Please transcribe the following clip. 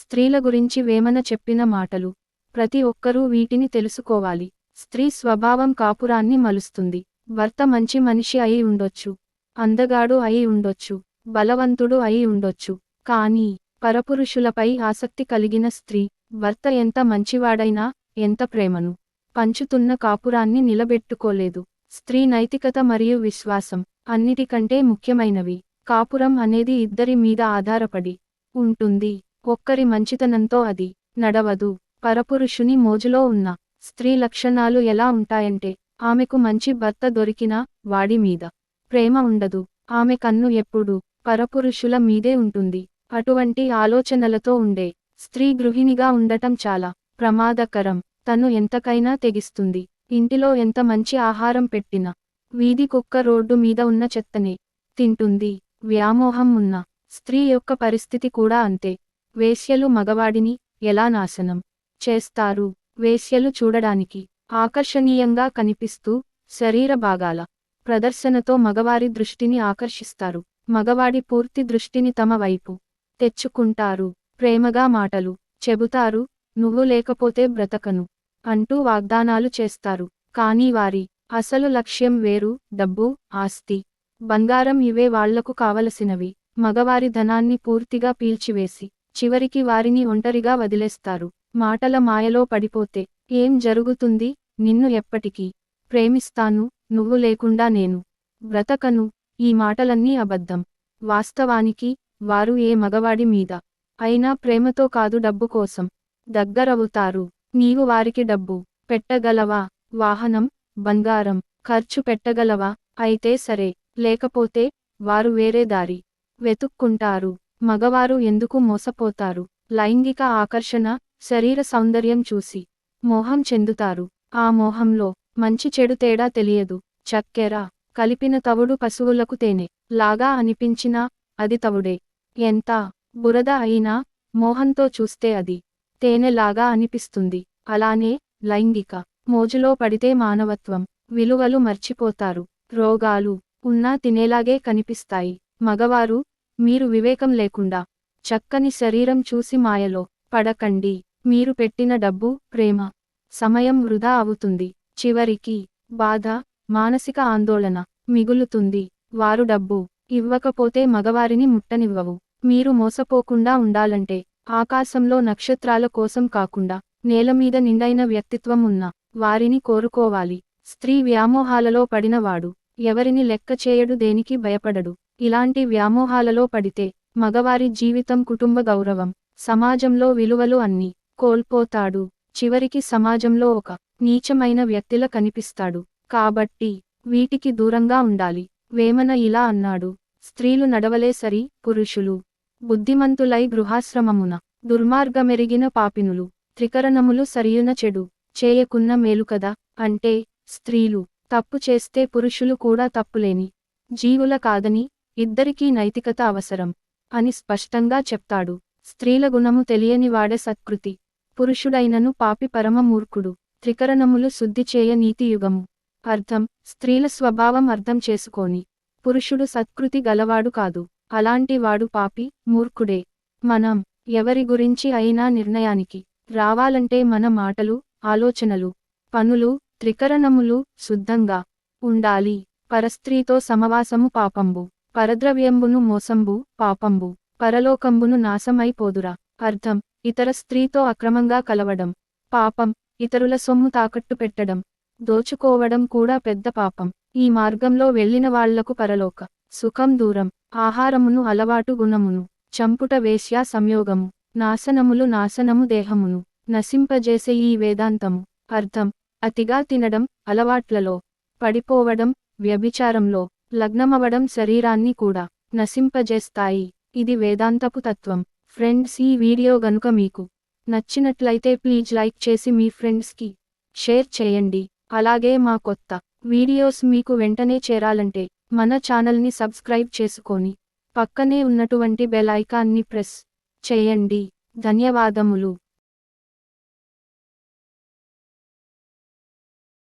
స్త్రీల గురించి వేమన చెప్పిన మాటలు. ప్రతి ఒక్కరూ వీటిని తెలుసుకోవాలి. స్త్రీ స్వభావం కాపురాన్ని మలుస్తుంది. భర్త మంచి మనిషి అయి ఉండొచ్చు. అందగాడు అయి ఉండొచ్చు. బలవంతుడు అయి ఉండొచ్చు. కానీ పరపురుషులపై ఆసక్తి కలిగిన స్త్రీ భర్త ఎంత మంచివాడైనా ఎంత ప్రేమను పంచుతున్న కాపురాన్ని నిలబెట్టుకోలేదు. స్త్రీ నైతికత మరియు విశ్వాసం అన్నిటికంటే ముఖ్యమైనవి. కాపురం అనేది ఇద్దరి మీద ఆధారపడి ఉంటుంది. ఒక్కరి మంచితనంతో అది నడవదు. పరపురుషుని మోజులో ఉన్న స్త్రీ లక్షణాలు ఎలా ఉంటాయంటే ఆమెకు మంచి భర్త దొరికినా వాడి మీద ప్రేమ ఉండదు. ఆమె కన్ను ఎప్పుడూ పరపురుషుల మీదే ఉంటుంది. అటువంటి ఆలోచనలతో ఉండే స్త్రీ గృహిణిగా ఉండటం చాలా ప్రమాదకరం. తను ఎంతకైనా తెగిస్తుంది. ఇంటిలో ఎంత మంచి ఆహారం పెట్టినా వీధి కుక్క రోడ్డు మీద ఉన్న చెత్తనే తింటుంది. వ్యామోహం ఉన్న స్త్రీ యొక్క పరిస్థితి కూడా అంతే. వేశ్యలు మగవాడిని ఎలా నాశనం చేస్తారు? వేశ్యలు చూడడానికి ఆకర్షణీయంగా కనిపిస్తూ శరీర భాగాల ప్రదర్శనతో మగవారి దృష్టిని ఆకర్షిస్తారు. మగవాడి పూర్తి దృష్టిని తమ వైపు తెచ్చుకుంటారు. ప్రేమగా మాటలు చెబుతారు. నువ్వు లేకపోతే బ్రతకను అంటూ వాగ్దానాలు చేస్తారు. కానీ వారి అసలు లక్ష్యం వేరు డబ్బు ఆస్తి బంగారం ఇవే వాళ్ళకు కావలసినవి. మగవారి ధనాన్ని పూర్తిగా పీల్చివేసి చివరికి వారిని ఒంటరిగా వదిలేస్తారు. మాటల మాయలో పడిపోతే ఏం జరుగుతుంది? నిన్ను ఎప్పటికీ ప్రేమిస్తాను నువ్వు లేకుండా నేను బ్రతకను ఈ మాటలన్నీ అబద్ధం. వాస్తవానికి వారు ఏ మగవాడి మీద అయినా ప్రేమతో కాదు డబ్బు కోసం దగ్గరవుతారు. నీవు వారికి డబ్బు పెట్టగలవా? వాహనం బంగారం ఖర్చు పెట్టగలవా? అయితే సరే లేకపోతే వారు వేరే దారి వెతుక్కుంటారు. మగవారు ఎందుకు మోసపోతారు? లైంగిక ఆకర్షణ శరీర సౌందర్యం చూసి మోహం చెందుతారు. ఆ మోహంలో మంచి చెడు తేడా తెలియదు. చక్కెర కలిపిన తవుడు పశువులకు తేనె లాగా అనిపించినా అది తవుడే. ఎంత బురద అయినా మోహంతో చూస్తే అది తేనెలాగా అనిపిస్తుంది. అలానే లైంగిక మోజులో పడితే మానవత్వం విలువలు మర్చిపోతారు. రోగాలు ఉన్నా తినేలాగే కనిపిస్తాయి. మగవారు మీరు వివేకం లేకుండా చక్కని శరీరం చూసి మాయలో పడకండి. మీరు పెట్టిన డబ్బు ప్రేమ సమయం వృధా అవుతుంది. చివరికి బాధ మానసిక ఆందోళన మిగులుతుంది. వారు డబ్బు ఇవ్వకపోతే మగవారిని ముట్టనివ్వవు. మీరు మోసపోకుండా ఉండాలంటే ఆకాశంలో నక్షత్రాల కోసం కాకుండా నేలమీద నిండైన వ్యక్తిత్వం ఉన్న వారిని కోరుకోవాలి. స్త్రీ వ్యామోహాలలో పడినవాడు ఎవరిని లెక్క చేయడు దేనికి భయపడడు. ఇలాంటి వ్యామోహాలలో పడితే మగవారి జీవితం కుటుంబ గౌరవం సమాజంలో విలువలు అన్నీ కోల్పోతాడు. చివరికి సమాజంలో ఒక నీచమైన వ్యక్తిలా కనిపిస్తాడు. కాబట్టి వీటికి దూరంగా ఉండాలి. వేమన ఇలా అన్నాడు. స్త్రీలు నడవలే సరి పురుషులు. బుద్ధిమంతులై గృహాశ్రమమున దుర్మార్గమెరిగిన పాపినులు త్రికరణములు సరియున చెడు చేయకున్న మేలుకదా అంటే స్త్రీలు తప్పు చేస్తే పురుషులు కూడా తప్పులేని జీవుల కాదని ఇద్దరికీ నైతికత అవసరం అని స్పష్టంగా చెప్తాడు. స్త్రీల గుణము తెలియనివాడే సత్కృతి. పురుషుడైనను పాపి పరమ మూర్ఖుడు. త్రికరణములు శుద్ధి చేయ నీతియుగము అర్థం స్త్రీల స్వభావం అర్థం చేసుకొని. పురుషుడు సత్కృతి గలవాడు కాదు. అలాంటి వాడు పాపి మూర్ఖుడే. మనం ఎవరి గురించి అయినా నిర్ణయానికి రావాలంటే మన మాటలు ఆలోచనలు పనులు త్రికరణములు శుద్ధంగా ఉండాలి. పరస్త్రీతో సమవాసము పాపంబు. పరద్రవ్యంబును మోసంబు పాపంబు పరలోకంబును నాశమైపోదురా అర్థం ఇతర స్త్రీతో అక్రమంగా కలవడం. పాపం ఇతరుల సొమ్ము తాకట్టు పెట్టడం. దోచుకోవడం కూడా పెద్ద పాపం. ఈ మార్గంలో వెళ్ళిన వాళ్ళకు పరలోక సుఖం దూరం. ఆహారమును అలవాటు గుణమును. చంపుట వేశ్యా సంయోగము. నాశనములు నాశనము దేహమును. నశింపజేసే ఈ వేదాంతము. అర్థం అతిగా తినడం అలవాట్లలో పడిపోవడం వ్యభిచారంలో లగ్నమవడం శరీరాన్ని కూడా నశింపజేస్తాయి. ఇది వేదాంతపు తత్వం. ఫ్రెండ్స్ ఈ వీడియో గనుక మీకు నచ్చినట్లయితే ప్లీజ్ లైక్ చేసి మీ ఫ్రెండ్స్కి షేర్ చేయండి. అలాగే మా కొత్త వీడియోస్ మీకు వెంటనే చేరాలంటే మన ఛానల్ని సబ్స్క్రైబ్ చేసుకొని పక్కనే ఉన్నటువంటి బెల్ ఐకాన్ని ప్రెస్ చేయండి. ధన్యవాదములు.